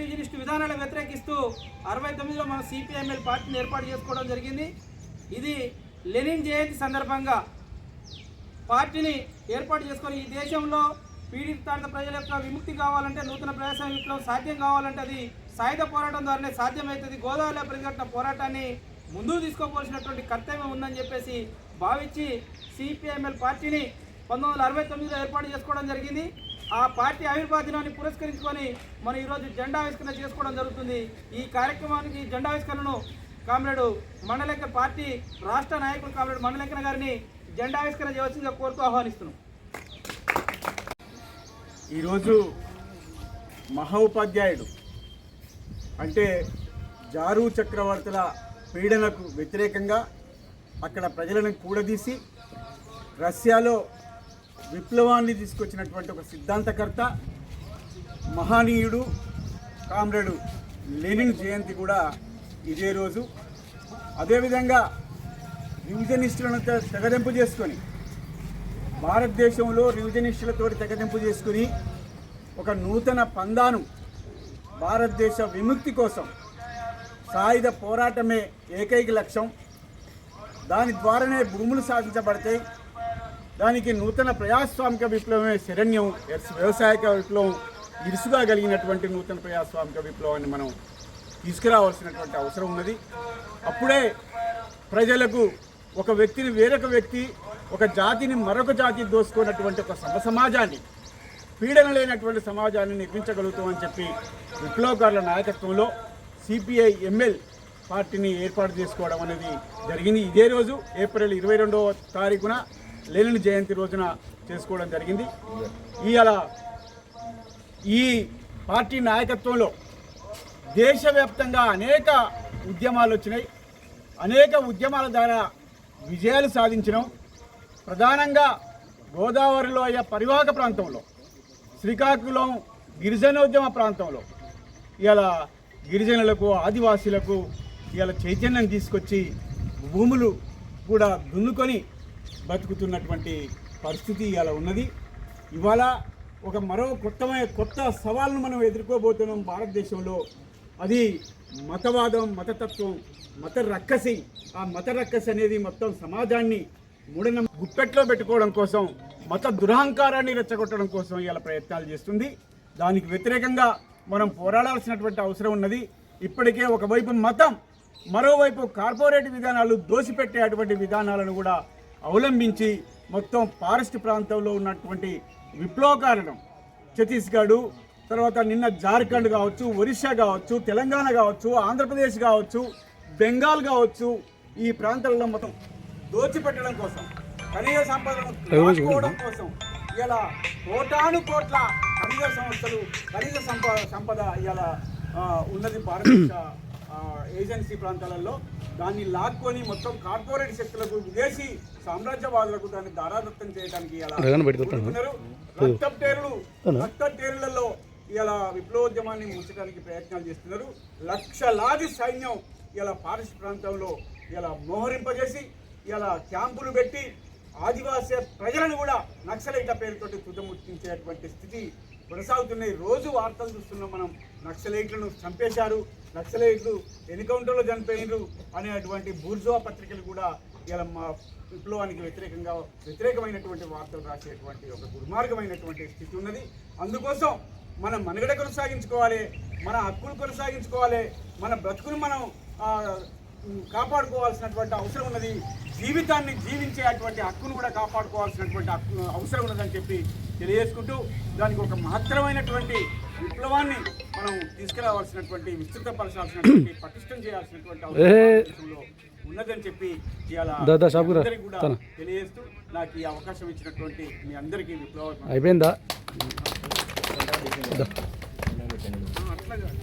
Revisionist విధానాలను వ్యతిరేకిస్తూ అరవై తొమ్మిదిలో మనం సిపిఎంఎల్ పార్టీని ఏర్పాటు చేసుకోవడం జరిగింది. ఇది లెనిన్ జయంతి సందర్భంగా పార్టీని ఏర్పాటు చేసుకొని ఈ దేశంలో పీడితాడిత ప్రజల యొక్క విముక్తి కావాలంటే నూతన ప్రజాస్వామ్య విప్లవం సాధ్యం కావాలంటే అది సాయుధ పోరాటం ద్వారానే సాధ్యమవుతుంది. గోదావరిలో ప్రతిఘటన పోరాటాన్ని ముందుకు తీసుకోవాల్సినటువంటి కర్తవ్యం ఉందని చెప్పేసి భావించి సిపిఎంఎల్ పార్టీని పంతొమ్మిది వందల అరవై తొమ్మిదిలో ఏర్పాటు చేసుకోవడం జరిగింది. ఆ పార్టీ ఆవిర్భావ దినాన్ని పురస్కరించుకొని మనం ఈరోజు జెండా ఆవిష్కరణ చేసుకోవడం జరుగుతుంది. ఈ కార్యక్రమానికి జెండా ఆవిష్కరణను కామ్రేడు మండలేఖ పార్టీ రాష్ట్ర నాయకుడు కామ్రేడు మండలేఖన గారిని జెండా ఆవిష్కరణ చేయవలసిందిగా కోరుతూ ఆహ్వానిస్తున్నాం. ఈరోజు మహోపాధ్యాయుడు అంటే జారు చక్రవర్తుల పీడనకు వ్యతిరేకంగా అక్కడ ప్రజలను కూడదీసి రష్యాలో విప్లవాన్ని తీసుకొచ్చినటువంటి ఒక సిద్ధాంతకర్త మహనీయుడు కామ్రేడు లెనిన్ జయంతి కూడా ఇదే రోజు. అదేవిధంగా రివిజనిస్టులను తెగదింపు తెగదెంపు చేసుకొని భారతదేశంలో రివిజనిస్టులతో తెగదెంపు చేసుకుని ఒక నూతన పందాను భారతదేశ విముక్తి కోసం సాయుధ పోరాటమే ఏకైక లక్ష్యం. దాని ద్వారానే భూములు సాధించబడతాయి. దానికి నూతన ప్రజాస్వామిక విప్లవమే శరణ్యం ఎస్- వ్యవసాయక విప్లవం ఇరుసుగా కలిగినటువంటి నూతన ప్రజాస్వామిక విప్లవాన్ని మనం తీసుకురావాల్సినటువంటి అవసరం ఉన్నది. అప్పుడే ప్రజలకు ఒక వ్యక్తిని వేరొక వ్యక్తి ఒక జాతిని మరొక జాతి దోసుకున్నటువంటి ఒక సమ సమాజాన్ని పీడన లేనటువంటి సమాజాన్ని నిర్మించగలుగుతామని చెప్పి విప్లవకారుల నాయకత్వంలో సిపిఐ ఎంఎల్ పార్టీని ఏర్పాటు చేసుకోవడం అనేది జరిగింది. ఇదే రోజు ఏప్రిల్ ఇరవై రెండవ తారీఖున లెనిన్ జయంతి రోజున చేసుకోవడం జరిగింది. ఇవాళ ఈ పార్టీ నాయకత్వంలో దేశవ్యాప్తంగా అనేక ఉద్యమాలు వచ్చినాయి. అనేక ఉద్యమాల ద్వారా విజయాలు సాధించినాం. ప్రధానంగా గోదావరిలో అయ్యే పరివాహక ప్రాంతంలో శ్రీకాకుళం గిరిజనోద్యమ ప్రాంతంలో ఇలా గిరిజనులకు ఆదివాసీలకు ఇలా చైతన్యం తీసుకొచ్చి భూములు కూడా దున్నుకొని బతుకుతున్నటువంటి పరిస్థితి ఇలా ఉన్నది. ఇవాళ ఒక మరో కొత్తమైన కొత్త సవాల్ను మనం ఎదుర్కోబోతున్నాం భారతదేశంలో. అది మతవాదం మతతత్వం మత రక్కసి. ఆ మత రక్కసి అనేది మొత్తం సమాజాన్ని మూడన గుప్పెట్లో పెట్టుకోవడం కోసం మత దురహంకారాన్ని రెచ్చగొట్టడం కోసం ఇలా ప్రయత్నాలు చేస్తుంది. దానికి వ్యతిరేకంగా మనం పోరాడాల్సినటువంటి అవసరం ఉన్నది. ఇప్పటికే ఒకవైపు మతం మరోవైపు కార్పొరేట్ విధానాలు దోసిపెట్టే అటువంటి విధానాలను కూడా అవలంబించి మొత్తం ఫారెస్ట్ ప్రాంతంలో ఉన్నటువంటి విప్లవకారణం ఛత్తీస్గఢ్ తర్వాత నిన్న జార్ఖండ్ కావచ్చు ఒరిస్సా కావచ్చు తెలంగాణ కావచ్చు ఆంధ్రప్రదేశ్ కావచ్చు బెంగాల్ కావచ్చు ఈ ప్రాంతాలలో మొత్తం దోచిపెట్టడం కోసం ఖనిజ సంపదను దాచుకోవడం కోసం ఇలా కోటాను కోట్ల ఖనిజ సంస్థలు ఖనిజ సంపద సంపద ఇలా ఉన్నది భారతదేశ ఏజెన్సీ ప్రాంతాలలో. దాన్ని లాక్కొని మొత్తం కార్పొరేట్ శక్తులకు విదేశీ సామ్రాజ్యవాదులకు దాన్ని దారాదత్తం చేయడానికి రక్తటేరులలో ఇలా విప్లవోద్యమాన్ని ముంచడానికి ప్రయత్నాలు చేస్తున్నారు. లక్షలాది సైన్యం ఇలా ఫారెస్ట్ ప్రాంతంలో ఇలా మోహరింపజేసి ఇలా క్యాంపులు పెట్టి ఆదివాసీ ప్రజలను కూడా నక్సలైట్ల పేరుతోటి తుదముట్టించేటువంటి స్థితి కొనసాగుతున్నాయి రోజు వార్తలు చూస్తున్నాం మనం. నక్సలైట్లను చంపేశారు. నక్సలైట్లు ఎన్కౌంటర్లో చనిపోయినరు అనేటువంటి బూర్జువా పత్రికలు కూడా ఇలా మా విప్లవానికి వ్యతిరేకంగా వ్యతిరేకమైనటువంటి వార్తలు రాసేటువంటి ఒక దుర్మార్గమైనటువంటి స్థితి ఉన్నది. అందుకోసం మన మనుగడ కొనసాగించుకోవాలి మన హక్కులు కొనసాగించుకోవాలి మన బ్రతుకును మనం కాపాడుకోవాల్సినటువంటి అవసరం ఉన్నది. జీవితాన్ని జీవించే అటువంటి హక్కును కూడా కాపాడుకోవాల్సినటువంటి హక్కు అవసరం ఉన్నదని చెప్పి తెలియజేసుకుంటూ దానికి ఒక మహత్తరమైనటువంటి విప్లవాన్ని మనం తీసుకురావాల్సినటువంటి విస్తృతపరచాల్సినటువంటి పటిష్టం చేయాల్సినటువంటి ఉన్నదని చెప్పి. అందరికీ కూడా. తెలియజేస్తూ నాకు ఈ అవకాశం ఇచ్చినటువంటి మీ అందరికీ విప్లవ అయిపోయిందా అట్లా కాదు